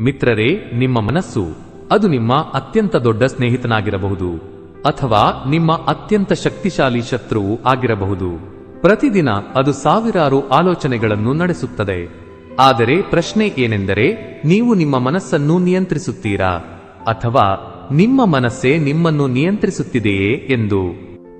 ಮಿತ್ರರೇ, ನಿಮ್ಮ ಮನಸ್ಸು, ಅದು ನಿಮ್ಮ ಅತ್ಯಂತ ದೊಡ್ಡ ಸ್ನೇಹಿತನಾಗಿರಬಹುದು, ಅಥವಾ ನಿಮ್ಮ ಅತ್ಯಂತ ಶಕ್ತಿಶಾಲಿ ಶತ್ರುವು ಆಗಿರಬಹುದು. ಪ್ರತಿದಿನ ಅದು ಸಾವಿರಾರು ಆಲೋಚನೆಗಳನ್ನು ನಡೆಸುತ್ತದೆ. ಆದರೆ ಪ್ರಶ್ನೆ ಏನೆಂದರೆ, ನೀವು ನಿಮ್ಮ ಮನಸ್ಸನ್ನು ನಿಯಂತ್ರಿಸುತ್ತೀರಾ? ಅಥವಾ ನಿಮ್ಮ ಮನಸ್ಸೇ ನಿಮ್ಮನ್ನು ನಿಯಂತ್ರಿಸುತ್ತಿದೆಯೇ ಎಂದು?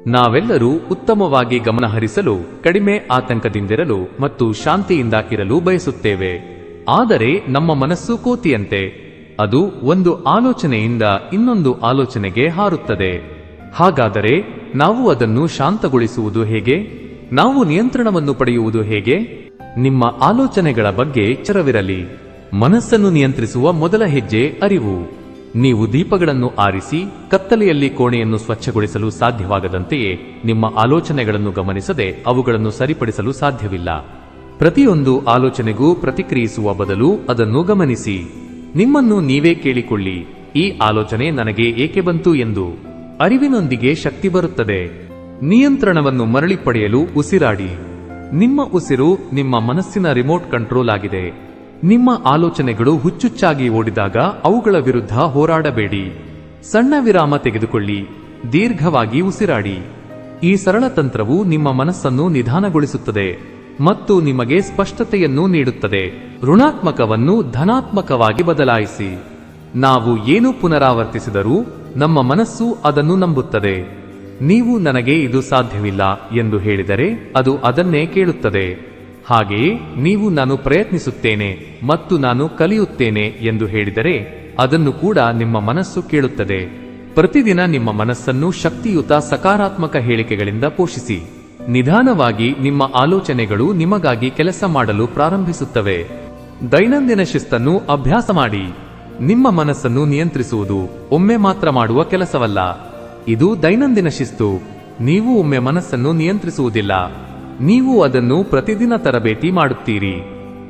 ನಾವೆಲ್ಲರೂ ಉತ್ತಮವಾಗಿ ಗಮನಹರಿಸಲು, ಕಡಿಮೆ ಆತಂಕದಿಂದಿರಲು ಮತ್ತು ಶಾಂತಿಯಿಂದ ಇರಲು ಬಯಸುತ್ತೇವೆ. ಆದರೆ ನಮ್ಮ ಮನಸ್ಸು ಕೋತಿಯಂತೆ. ಅದು ಒಂದು ಆಲೋಚನೆಯಿಂದ ಇನ್ನೊಂದು ಆಲೋಚನೆಗೆ ಹಾರುತ್ತದೆ. ಹಾಗಾದರೆ ನಾವು ಅದನ್ನು ಶಾಂತಗೊಳಿಸುವುದು ಹೇಗೆ? ನಾವು ನಿಯಂತ್ರಣವನ್ನು ಪಡೆಯುವುದು ಹೇಗೆ? ನಿಮ್ಮ ಆಲೋಚನೆಗಳ ಬಗ್ಗೆ ಎಚ್ಚರವಿರಲಿ ಮನಸ್ಸನ್ನು ನಿಯಂತ್ರಿಸುವ ಮೊದಲ ಹೆಜ್ಜೆ ಅರಿವು. ನೀವು ದೀಪಗಳನ್ನು ಆರಿಸಿ, ಕತ್ತಲೆಯಲ್ಲಿ ಕೋಣೆಯನ್ನು ಸ್ವಚ್ಛಗೊಳಿಸಲು ಸಾಧ್ಯವಾಗದಂತೆಯೇ ನಿಮ್ಮ ಆಲೋಚನೆಗಳನ್ನು ಗಮನಿಸದೆ ಅವುಗಳನ್ನು ಸರಿಪಡಿಸಲು ಸಾಧ್ಯವಿಲ್ಲ. ಪ್ರತಿಯೊಂದು ಆಲೋಚನೆಗೂ ಪ್ರತಿಕ್ರಿಯಿಸುವ ಬದಲು ಅದನ್ನು ಗಮನಿಸಿ. ನಿಮ್ಮನ್ನು ನೀವೇ ಕೇಳಿಕೊಳ್ಳಿ. ಈ ಆಲೋಚನೆ ನನಗೆ ಏಕೆ ಬಂತು ಎಂದು. ಅರಿವಿನೊಂದಿಗೆ ಶಕ್ತಿ ಬರುತ್ತದೆ. ನಿಯಂತ್ರಣವನ್ನು ಮರಳಿ ಪಡೆಯಲು ಉಸಿರಾಡಿ. ನಿಮ್ಮ ಉಸಿರು ನಿಮ್ಮ ಮನಸ್ಸಿನ ರಿಮೋಟ್ ಕಂಟ್ರೋಲ್ ಆಗಿದೆ. ನಿಮ್ಮ ಆಲೋಚನೆಗಳು ಹುಚ್ಚುಚ್ಚಾಗಿ ಓಡಿದಾಗ ಅವುಗಳ ವಿರುದ್ಧ ಹೋರಾಡಬೇಡಿ. ಸಣ್ಣ ವಿರಾಮ ತೆಗೆದುಕೊಳ್ಳಿ. ದೀರ್ಘವಾಗಿ ಉಸಿರಾಡಿ. ಈ ಸರಳ ತಂತ್ರವು ನಿಮ್ಮ ಮನಸ್ಸನ್ನು ನಿಧಾನಗೊಳಿಸುತ್ತದೆ. ಮತ್ತು ನಿಮಗೆ ಸ್ಪಷ್ಟತೆಯನ್ನು ನೀಡುತ್ತದೆ. ಋಣಾತ್ಮಕವನ್ನು ಧನಾತ್ಮಕವಾಗಿ ಬದಲಾಯಿಸಿ. ನಾವು ಏನು ಪುನರಾವರ್ತಿಸಿದರೂ ನಮ್ಮ ಮನಸ್ಸು ಅದನ್ನು ನಂಬುತ್ತದೆ. ನೀವು ನನಗೆ ಇದು ಸಾಧ್ಯವಿಲ್ಲ ಎಂದು ಹೇಳಿದರೆ ಅದು ಅದನ್ನೇ ಕೇಳುತ್ತದೆ. ಹಾಗೆಯೇ ನೀವು ನಾನು ಪ್ರಯತ್ನಿಸುತ್ತೇನೆ ಮತ್ತು ನಾನು ಕಲಿಯುತ್ತೇನೆ ಎಂದು ಹೇಳಿದರೆ ಅದನ್ನು ಕೂಡ ನಿಮ್ಮ ಮನಸ್ಸು ಕೇಳುತ್ತದೆ. ಪ್ರತಿದಿನ ನಿಮ್ಮ ಮನಸ್ಸನ್ನು ಶಕ್ತಿಯುತ ಸಕಾರಾತ್ಮಕ ಹೇಳಿಕೆಗಳಿಂದ ಪೋಷಿಸಿ. ನಿಧಾನವಾಗಿ ನಿಮ್ಮ ಆಲೋಚನೆಗಳು ನಿಮಗಾಗಿ ಕೆಲಸ ಮಾಡಲು ಪ್ರಾರಂಭಿಸುತ್ತವೆ. ದೈನಂದಿನ ಶಿಸ್ತನ್ನು ಅಭ್ಯಾಸ ಮಾಡಿ. ನಿಮ್ಮ ಮನಸ್ಸನ್ನು ನಿಯಂತ್ರಿಸುವುದು ಒಮ್ಮೆ ಮಾತ್ರ ಮಾಡುವ ಕೆಲಸವಲ್ಲ. ಇದು ದೈನಂದಿನ ಶಿಸ್ತು. ನೀವು ಒಮ್ಮೆ ಮನಸ್ಸನ್ನು ನಿಯಂತ್ರಿಸುವುದಿಲ್ಲ. ನೀವು ಅದನ್ನು ಪ್ರತಿದಿನ ತರಬೇತಿ ಮಾಡುತ್ತೀರಿ.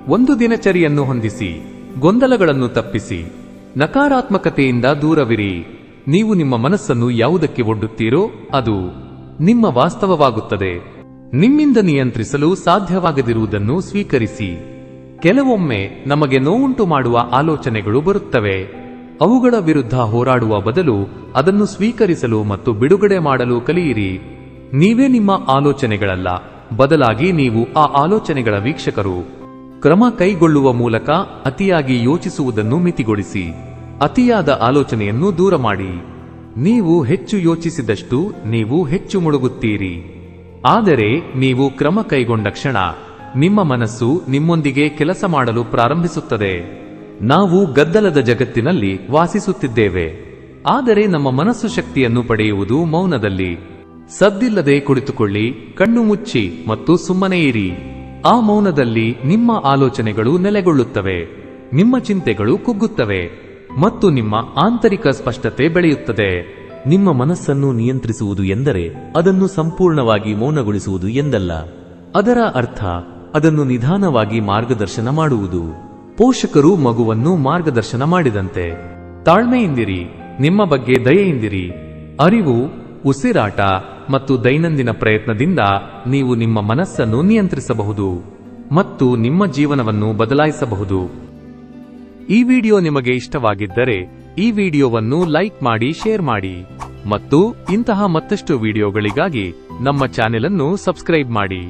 ಒಂದು ದಿನಚರಿಯನ್ನು ಹೊಂದಿಸಿ. ಗೊಂದಲಗಳನ್ನು ತಪ್ಪಿಸಿ. ನಕಾರಾತ್ಮಕತೆಯಿಂದ ದೂರವಿರಿ. ನೀವು ನಿಮ್ಮ ಮನಸ್ಸನ್ನು ಯಾವುದಕ್ಕೆ ಒಡ್ಡುತ್ತೀರೋ ಅದು ನಿಮ್ಮ ವಾಸ್ತವವಾಗುತ್ತದೆ. ನಿಮ್ಮಿಂದ ನಿಯಂತ್ರಿಸಲು ಸಾಧ್ಯವಾಗದಿರುವುದನ್ನು ಸ್ವೀಕರಿಸಿ. ಕೆಲವೊಮ್ಮೆ ನಮಗೆ ನೋವುಂಟು ಮಾಡುವ ಆಲೋಚನೆಗಳು ಬರುತ್ತವೆ. ಅವುಗಳ ವಿರುದ್ಧ ಹೋರಾಡುವ ಬದಲು ಅದನ್ನು ಸ್ವೀಕರಿಸಲು ಮತ್ತು ಬಿಡುಗಡೆ ಮಾಡಲು ಕಲಿಯಿರಿ. ನೀವೇ ನಿಮ್ಮ ಆಲೋಚನೆಗಳಲ್ಲ, ಬದಲಾಗಿ ನೀವು ಆ ಆಲೋಚನೆಗಳ ವೀಕ್ಷಕರು. ಕ್ರಮ ಕೈಗೊಳ್ಳುವ ಮೂಲಕ ಅತಿಯಾಗಿ ಯೋಚಿಸುವುದನ್ನು ಮಿತಿಗೊಳಿಸಿ. ಅತಿಯಾದ ಆಲೋಚನೆಯನ್ನು ದೂರ ಮಾಡಿ ನೀವು ಹೆಚ್ಚು ಯೋಚಿಸಿದಷ್ಟು ನೀವು ಹೆಚ್ಚು ಮುಳುಗುತ್ತೀರಿ. ಆದರೆ ನೀವು ಕ್ರಮ ಕೈಗೊಂಡ ಕ್ಷಣ ನಿಮ್ಮ ಮನಸ್ಸು ನಿಮ್ಮೊಂದಿಗೆ ಕೆಲಸ ಮಾಡಲು ಪ್ರಾರಂಭಿಸುತ್ತದೆ. ನಾವು ಗದ್ದಲದ ಜಗತ್ತಿನಲ್ಲಿ ವಾಸಿಸುತ್ತಿದ್ದೇವೆ. ಆದರೆ ನಮ್ಮ ಮನಸ್ಸು ಶಕ್ತಿಯನ್ನು ಪಡೆಯುವುದು ಮೌನದಲ್ಲಿ. ಸದ್ದಿಲ್ಲದೆ ಕುಳಿತುಕೊಳ್ಳಿ, ಕಣ್ಣು ಮುಚ್ಚಿ ಮತ್ತು ಸುಮ್ಮನೆ ಇರಿ. ಆ ಮೌನದಲ್ಲಿ ನಿಮ್ಮ ಆಲೋಚನೆಗಳು ನೆಲೆಗೊಳ್ಳುತ್ತವೆ. ನಿಮ್ಮ ಚಿಂತೆಗಳು ಕುಗ್ಗುತ್ತವೆ. ಮತ್ತು ನಿಮ್ಮ ಆಂತರಿಕ ಸ್ಪಷ್ಟತೆ ಬೆಳೆಯುತ್ತದೆ. ನಿಮ್ಮ ಮನಸ್ಸನ್ನು ನಿಯಂತ್ರಿಸುವುದು ಎಂದರೆ ಅದನ್ನು ಸಂಪೂರ್ಣವಾಗಿ ಮೌನಗೊಳಿಸುವುದು ಎಂದಲ್ಲ. ಅದರ ಅರ್ಥ, ಅದನ್ನು ನಿಧಾನವಾಗಿ ಮಾರ್ಗದರ್ಶನ ಮಾಡುವುದು. ಪೋಷಕರು ಮಗುವನ್ನು ಮಾರ್ಗದರ್ಶನ ಮಾಡಿದಂತೆ. ತಾಳ್ಮೆಯಿಂದಿರಿ, ನಿಮ್ಮ ಬಗ್ಗೆ ದಯೆಯಿಂದಿರಿ. ಅರಿವು, ಉಸಿರಾಟ ಮತ್ತು ದೈನಂದಿನ ಪ್ರಯತ್ನದಿಂದ ನೀವು ನಿಮ್ಮ ಮನಸ್ಸನ್ನು ನಿಯಂತ್ರಿಸಬಹುದು ಮತ್ತು ನಿಮ್ಮ ಜೀವನವನ್ನು ಬದಲಾಯಿಸಬಹುದು. ಈ ವಿಡಿಯೋ ನಿಮಗೆ ಇಷ್ಟವಾಗಿದ್ದರೆ ಈ ವಿಡಿಯೋವನ್ನು ಲೈಕ್ ಮಾಡಿ, ಶೇರ್ ಮಾಡಿ ಮತ್ತು ಇಂತಹ ಮತ್ತಷ್ಟು ವಿಡಿಯೋಗಳಿಗಾಗಿ ನಮ್ಮ ಚಾನೆಲ್ ಅನ್ನು ಸಬ್ಸ್ಕ್ರೈಬ್ ಮಾಡಿ.